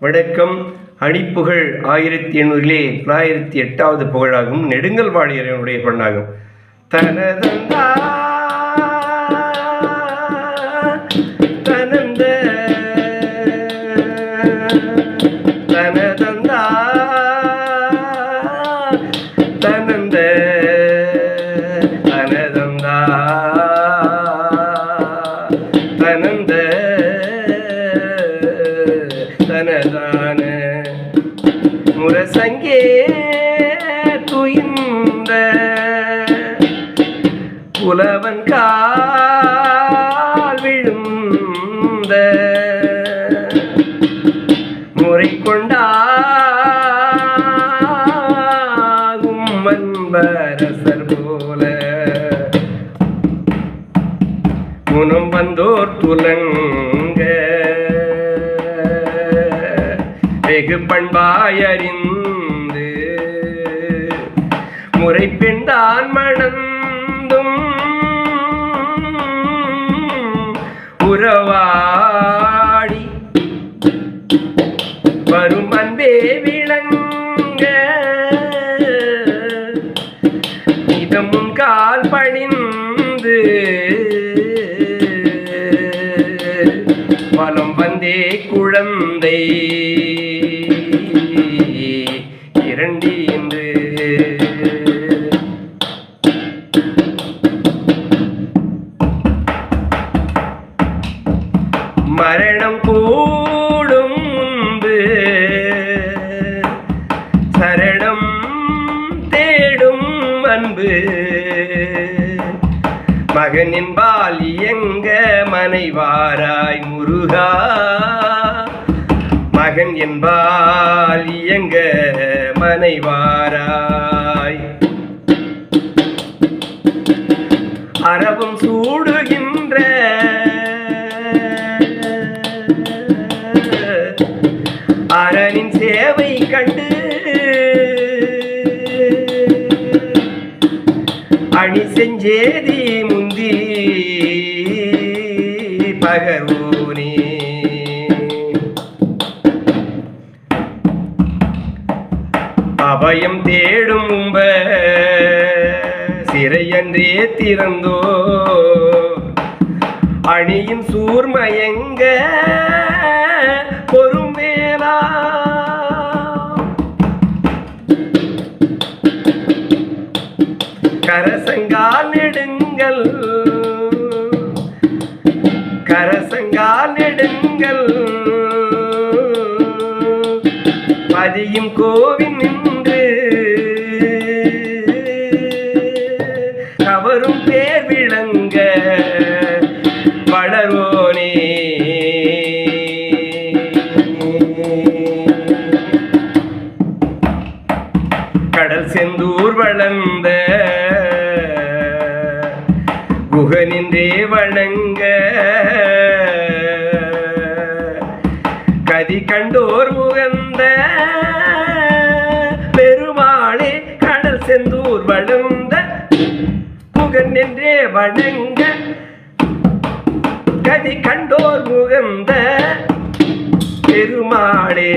வணக்கம். அணிப்புகழ் ஆயிரத்தி எண்ணூறிலே தொள்ளாயிரத்தி எட்டாவது புகழாகும். நெடுங்கல் வாழியரனுடைய பெண்ணாகும் தனதந்தா தனந்த தனதான முரசங்கே துயின்ற புலவன் கால் விழுந்த முறை கொண்டாகும் மன்பரசர் போல. முனம் வந்தோர் துலன் வெகு பண்பாயறிந்து முறை பெண்தான் மணந்தும் உறவாடி வரும் அன்பே விளங்க இதமும் கால் பணிந்து வலம் வந்தே குழந்தை. மரணம் கூடும் முன்பு. சரணம் தேடும் அன்பு. மகனின் பால் எங்க மனைவாராய் முருகா. மகன் என்பால் எங்க மனைவாராய். அறவும் சூடு செஞ்சேதி முந்தி பகர்வோனே. அபயம் தேடும் உம்ப சிறையன்றே திறந்தோ. அணியின் சூர்மயங்க பொரு கரசங்கால் நெடுங்கள். கரசங்கால் நெடுங்கள். பதியும் கோவில் நின்று. கவரும் பேர் விளங்க. வளரோனே கடல் செந்தூர் வளர்ந்த தேவணங்க கதி கண்டோர் முகந்த பெருமாளே கடல் செந்தூர் வழுந்த முகன் என்றே வணங்க. கதி கண்டோர் முகந்த பெருமாளே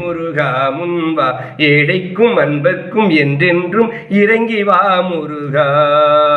முருகா முன்வா ஏழைக்கும் அன்பர்க்கும் என்றென்றும் இறங்கி வா முருகா.